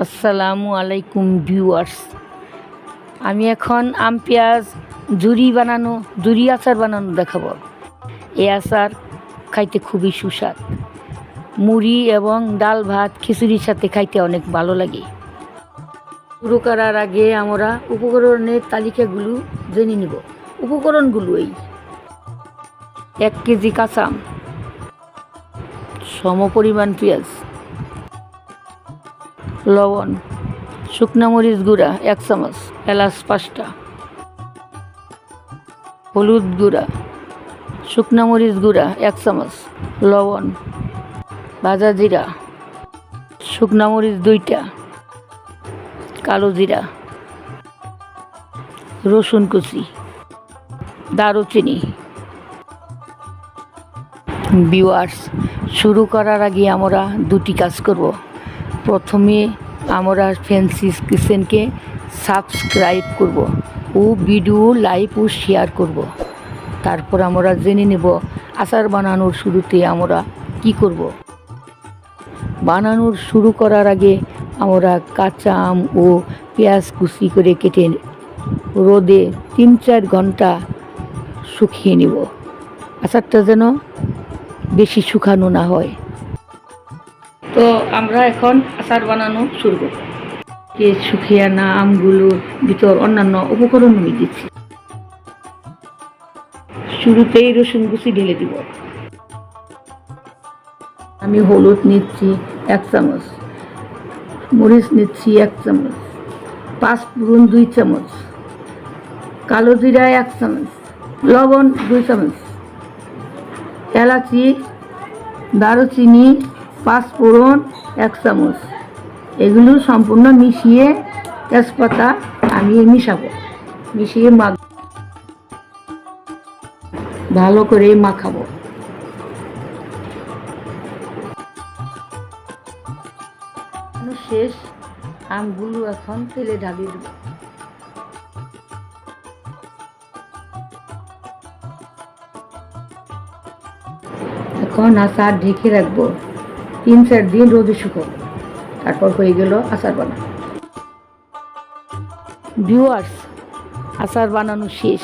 আসসালামু আলাইকুম ভিউয়ার্স। আমি এখন আম, পেঁয়াজ জুরি বানানো জুরি আচার বানানো দেখাবো। এই আচার খাইতে খুবই সুস্বাদ। মুড়ি এবং ডাল ভাত, খিচুড়ির সাথে খাইতে অনেক ভালো লাগে। শুরু করার আগে আমরা উপকরণের তালিকাগুলো জেনে নিব। উপকরণগুলো এই। এক কেজি কাঁচা আম। পরিমাণ পেঁয়াজ। লবণ, শুকনা মরিচ গুঁড়া, এক চামচ, এলাচ পাঁচটা, হলুদ গুঁড়া, শুকনা মরিচ গুঁড়া, এক চামচ, লবণ ভাজা জিরা, শুকনা মরিচ দুইটা, কালো জিরা, রসুন কুচি, দারুচিনি। বিওয়ার্স শুরু করার আগে আমরা দুটি কাজ করব। প্রথমে আমরা ফ্যান্সিস কিচেনকে সাবস্ক্রাইব করব, ও ভিডিও লাইভ ও শেয়ার করব। তারপর আমরা জেনে নেব আচার বানানোর শুরুতে আমরা কি করব। বানানোর শুরু করার আগে আমরা কাঁচা আম ও পেঁয়াজ কুচি করে কেটে রোদে তিন চার ঘণ্টা শুকিয়ে নেব। আচারটা যেন বেশি শুকানো না হয়। তো আমরা এখন আচার বানানো শুরু করব। যে শুকিয়ে না আমগুলোর ভিতর অন্যান্য উপকরণ আমি দিচ্ছি। শুরুতেই রসুন কুচি ঢেলে দিব। আমি হলুদ নিচ্ছি এক চামচ, মরিচ নিচ্ছি এক চামচ পাঁচ ফোড়ন দুই চামচ, কালো জিরা এক চামচ, লবণ দুই চামচ, এলাচি, দারুচিনি পাঁচ ফোড়ন, এক চামচ। এগুলো সম্পূর্ণ মিশিয়ে তেজপাতা আমি মিশাবো। মিশিয়ে মাখ ভালো করে মাখাবো। শেষ। আমগুলো এখন তেলে ঢালিয়ে দেবো। এখন আচার ঢেকে রাখব। তিন চার দিন রোদে শুকাবো তারপর হয়ে গেল আচার বানানো। ভিউয়ার্স আচার বানানো শেষ।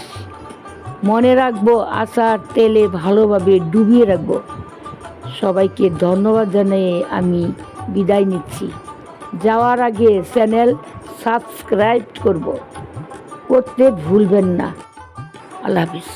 মনে রাখব, আচার তেলে ভালোভাবে ডুবিয়ে রাখব। সবাইকে ধন্যবাদ জানিয়ে আমি বিদায় নিচ্ছি। যাওয়ার আগে চ্যানেল সাবস্ক্রাইব করব। করতে ভুলবেন না। আল্লাহ হাফিজ।